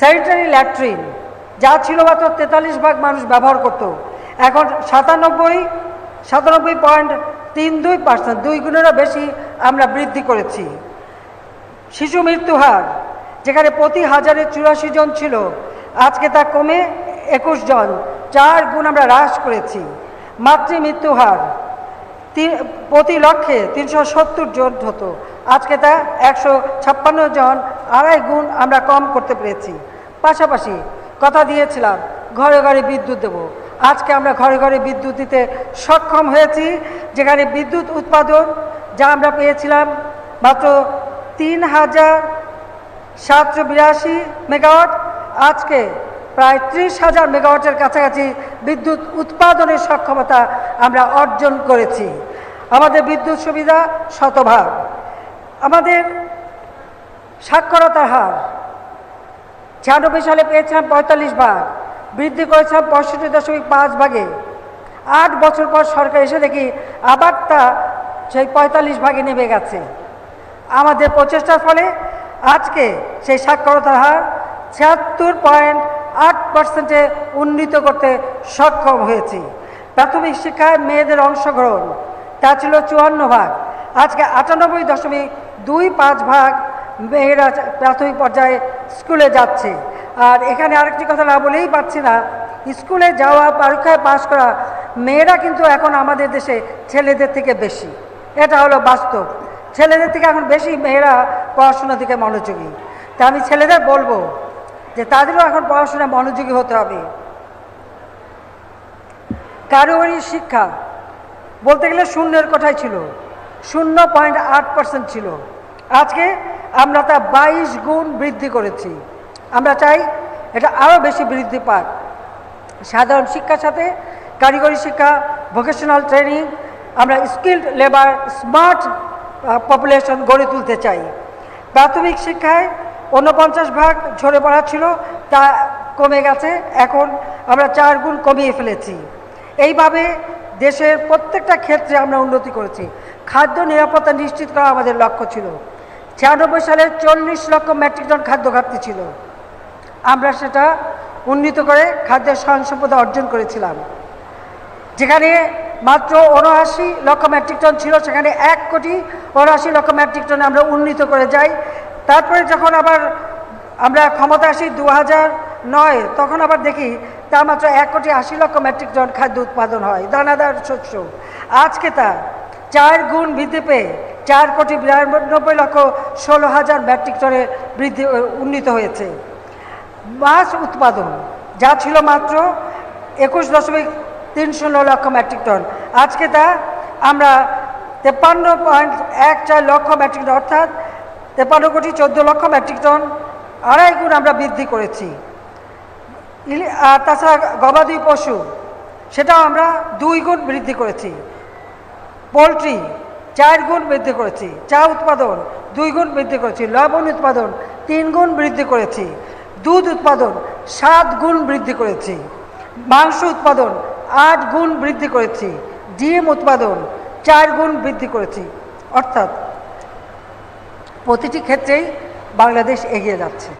Sanitary latrine, যা ছিল মাত্র তেতাল্লিশ ভাগ মানুষ ব্যবহার করত। এখন সাতানব্বই সাতানব্বই পয়েন্ট তিন দুই পার্সেন্ট, দুই গুণেরও বেশি আমরা বৃদ্ধি করেছি। শিশু মৃত্যু হার, যেখানে প্রতি হাজারে চুরাশি জন ছিল, আজকে তা কমে একুশ জন, চার গুণ আমরা হ্রাস করেছি। মাতৃ তিন, প্রতি লক্ষে তিনশো সত্তর জন হতো, আজকে তা একশো ছাপ্পান্ন জন আড়াই গুণ আমরা কম করতে পেরেছি। পাশাপাশি কথা দিয়েছিলাম, ঘরে ঘরে বিদ্যুৎ দেব। আজকে আমরা ঘরে ঘরে বিদ্যুৎ দিতে সক্ষম হয়েছি, যেখানে বিদ্যুৎ উৎপাদন যা আমরা পেয়েছিলাম মাত্র তিন হাজার সাতশো বিরাশি মেগাওয়াট, আজকে প্রায় ত্রিশ হাজার মেগাওয়াটের কাছাকাছি বিদ্যুৎ উৎপাদনের সক্ষমতা আমরা অর্জন করেছি। আমাদের বিদ্যুৎ সুবিধা শতভাগ। আমাদের সাক্ষরতার হার। ছিয়ানব্বই সালে পেয়েছিলাম পঁয়তাল্লিশ ভাগ, বৃদ্ধি করেছিলাম পঁয়ষট্টি দশমিক পাঁচ ভাগে। আট বছর পর সরকার এসে দেখি আবার তা সেই পঁয়তাল্লিশ ভাগে নেমে গেছে। আমাদের প্রচেষ্টার ফলে আজকে সেই সাক্ষরতার হার ছিয়াত্তর পয়েন্ট আট পার্সেন্টে উন্নীত করতে সক্ষম হয়েছি। প্রাথমিক শিক্ষায় মেয়েদের অংশগ্রহণ, তা ছিল চুয়ান্ন ভাগ। আজকে আটানব্বই দশমিক দুই পাঁচ ভাগ মেয়েরা প্রাথমিক পর্যায়ে স্কুলে যাচ্ছে। আর এখানে আরেকটি কথা না বলেই পাচ্ছি না, স্কুলে যাওয়া, পরীক্ষায় পাশ করা মেয়েরা কিন্তু এখন আমাদের দেশে ছেলেদের থেকে বেশি। এটা হলো বাস্তব। ছেলেদের থেকে এখন বেশি মেয়েরা পড়াশোনার দিকে মনোযোগী। তা আমি ছেলেদের বলব যে তাদেরও এখন পড়াশোনায় মনোযোগী হতে হবে। কারিগরি শিক্ষা বলতে গেলে শূন্যের কোঠায় ছিল। শূন্য পয়েন্ট আট পার্সেন্ট ছিল। আজকে আমরা তা বাইশ গুণ বৃদ্ধি করেছি। আমরা চাই এটা আরও বেশি বৃদ্ধি পাক। সাধারণ শিক্ষার সাথে কারিগরি শিক্ষা ভোকেশনাল ট্রেনিং আমরা স্কিল্ড লেবার স্মার্ট পপুলেশন গড়ে তুলতে চাই। প্রাথমিক শিক্ষায় ঊনপঞ্চাশ ভাগ ঝরে পড়া ছিল, তা কমে গেছে। এখন আমরা চার গুণ কমিয়ে ফেলেছি। এইভাবে দেশের প্রত্যেকটা ক্ষেত্রে আমরা উন্নতি করেছি। খাদ্য নিরাপত্তা নিশ্চিত করা আমাদের লক্ষ্য ছিল। ছিয়ানব্বই সালে চল্লিশ লক্ষ মেট্রিক টন খাদ্য ঘাটতি ছিল। আমরা সেটা উন্নীত করে খাদ্যের স্বয়ংসম্পদা অর্জন করেছিলাম। যেখানে মাত্র উনআশি লক্ষ মেট্রিক টন ছিল, সেখানে এক কোটি উনআশি লক্ষ মেট্রিক টনে আমরা উন্নীত করে যাই। তারপরে যখন আবার আমরা ক্ষমতা আসি দু নয়, তখন আবার দেখি তা মাত্র এক কোটি আশি লক্ষ মেট্রিক টন খাদ্য উৎপাদন হয়, দানাদার শস্য। আজকে তা চার গুণ বৃদ্ধি পেয়ে চার কোটি বিরানব্বই লক্ষ ষোলো হাজার মেট্রিক টনে বৃদ্ধি উন্নীত হয়েছে। মাছ উৎপাদন, যা ছিল মাত্র একুশ দশমিক তিন শূন্য লক্ষ মেট্রিক টন। আজকে তা আমরা তেপান্ন পয়েন্ট এক চার লক্ষ মেট্রিক টন, অর্থাৎ তেপান্ন কোটি চোদ্দ লক্ষ মেট্রিক টন আড়াই গুণ আমরা বৃদ্ধি করেছি। আর তাছাড়া গবাদি পশু, সেটাও আমরা দুই গুণ বৃদ্ধি করেছি। পোলট্রি চার গুণ বৃদ্ধি করেছি। চা উৎপাদন দুই গুণ বৃদ্ধি করেছি। লবণ উৎপাদন তিন গুণ বৃদ্ধি করেছি। দুধ উৎপাদন সাত গুণ বৃদ্ধি করেছি। মাংস উৎপাদন আট গুণ বৃদ্ধি করেছি। ডিম উৎপাদন চার গুণ বৃদ্ধি করেছি। অর্থাৎ প্রতিটি ক্ষেত্রেই বাংলাদেশ এগিয়ে যাচ্ছে।